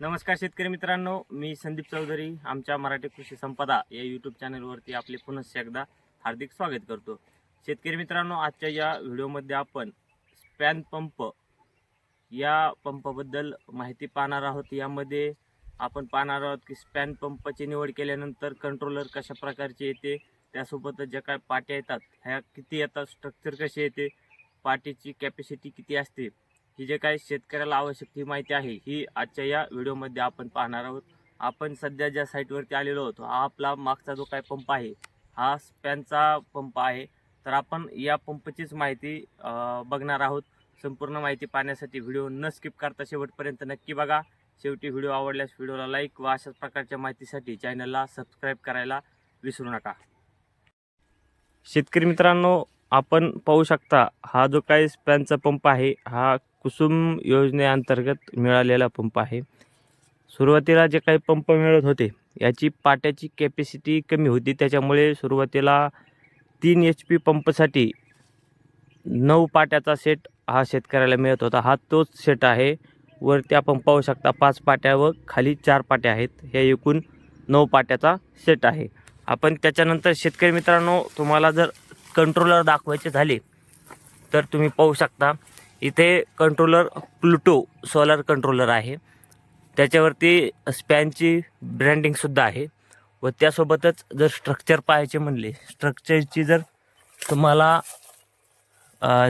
नमस्कार शेतकरी मित्रांनो मी संदीप चौधरी आमच्या मराठी कृषी संपदा या यूट्यूब चॅनलवरती आपले पुनश्च एकदा हार्दिक स्वागत करतो. शेतकरी मित्रांनो आजच्या या व्हिडिओमध्ये आपण स्पॅन पंप या पंपाबद्दल माहिती पाहणार आहोत. यामध्ये आपण पाहणार आहोत की स्पॅन पंपाची निवड केल्यानंतर कंट्रोलर कशा प्रकारचे येते त्यासोबतच ज्या काय पाट्या येतात ह्या किती येतात स्ट्रक्चर कसे येते पाटीची कॅपॅसिटी किती असते ही जे काही शेतकऱ्याला आवश्यक ही माहिती आहे ही आजच्या या व्हिडिओमध्ये आपण पाहणार आहोत. आपण सध्या ज्या साईटवरती आलेलो होतो हा आपला मागचा जो काय पंप आहे हा स्पॅनचा पंप आहे. तर आपण या पंपचीच माहिती बघणार आहोत. संपूर्ण माहिती पाहण्यासाठी व्हिडिओ न स्किप करता शेवटपर्यंत नक्की बघा. शेवटी व्हिडिओ आवडल्यास व्हिडिओला लाईक व अशाच प्रकारच्या माहितीसाठी चॅनलला सबस्क्राईब करायला विसरू नका. शेतकरी मित्रांनो आपण पाहू शकता हा जो काही स्पॅनचा पंप आहे हा कुसुम योजनेअंतर्गत मिळालेला पंप आहे. सुरुवातीला जे काही पंप मिळत होते याची पाट्याची कॅपॅसिटी कमी होती. त्याच्यामुळे सुरुवातीला तीन एच पी पंपसाठी नऊ पाट्याचा सेट हा शेतकऱ्याला मिळत होता. हा तोच सेट आहे. वरती आपण पाहू शकता पाच पाट्या व खाली चार पाट्या आहेत. हे एकूण नऊ पाट्याचा सेट आहे. आपण त्याच्यानंतर शेतकरी मित्रांनो तुम्हाला जर कंट्रोलर दाखवायचे झाले तर तुम्ही पाहू शकता इथे कंट्रोलर प्लुटो सोलर कंट्रोलर आहे. त्याच्यावरती स्पॅनची ब्रँडिंगसुद्धा आहे. व त्यासोबतच जर स्ट्रक्चर पाहायचे म्हणले स्ट्रक्चरची जर तुम्हाला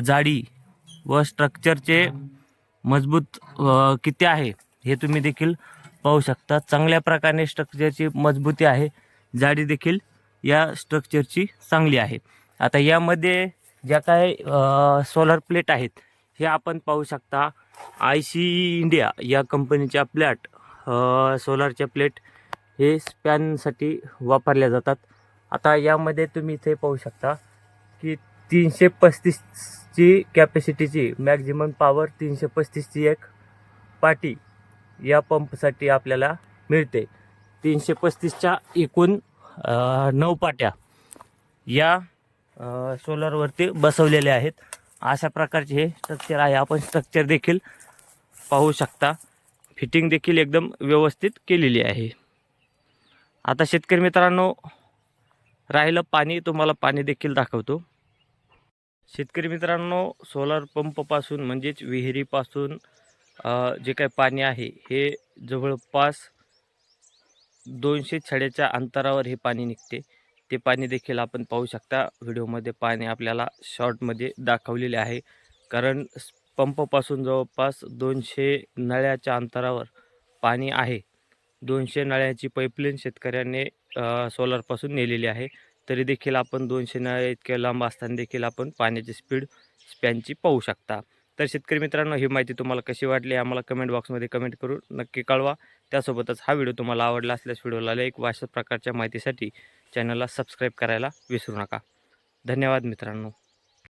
जाडी व स्ट्रक्चरचे मजबूत किती आहे हे तुम्ही देखील पाहू शकता. चांगल्या प्रकारे स्ट्रक्चरची मजबूती आहे. जाडी देखील या स्ट्रक्चरची चांगली आहे. आता यामध्ये ज्या काय सोलर प्लेट आहेत हे आपण पाहू शकता. आय सी इंडिया या कंपनीच्या प्लॅट सोलारच्या प्लेट हे स्पॅनसाठी वापरल्या जातात. आता यामध्ये तुम्ही इथे पाहू शकता की तीनशे पस्तीसची कॅपॅसिटीची मॅक्झिमम पॉवर तीनशे पस्तीसची एक पाटी या पंपसाठी आपल्याला मिळते. तीनशे पस्तीसच्या एकूण नऊ पाट्या या सोलरवरती बसवलेले आहेत. अशा प्रकारचे हे स्ट्रक्चर आहे. आपण स्ट्रक्चर देखील पाहू शकता. फिटिंग देखील एकदम व्यवस्थित केलेली आहे. आता शेतकरी मित्रांनो राहिलं पाणी तुम्हाला पाणी देखील दाखवतो. शेतकरी मित्रांनो सोलर पंपपासून म्हणजेच विहिरीपासून जे काही पाणी आहे हे जवळपास दोनशे छड्याच्या अंतरावर हे पाणी निघते. ते पाणी देखील आपण पाहू शकता. व्हिडिओमध्ये पाणी आपल्याला शॉर्टमध्ये दाखवलेले आहे. कारण पंपपासून जवळपास दोनशे नळ्याच्या अंतरावर पाणी आहे. दोनशे नळ्याची पाईपलाईन शेतकऱ्याने सोलरपासून नेलेली आहे. तरी देखील आपण दोनशे नळ्या इतक्या लांब असताना देखील आपण पाण्याची स्पीड स्पॅनची पाहू शकता. तर शेतकरी मित्रांनो ही माहिती तुम्हाला कशी वाटली आम्हाला कमेंट बॉक्समध्ये कमेंट करून नक्की कळवा. त्यासोबतच हा व्हिडिओ तुम्हाला आवडला असल्यास व्हिडिओला लाईक व अशाच प्रकारच्या माहितीसाठी चॅनलला सबस्क्राईब करायला विसरू नका. धन्यवाद मित्रांनो.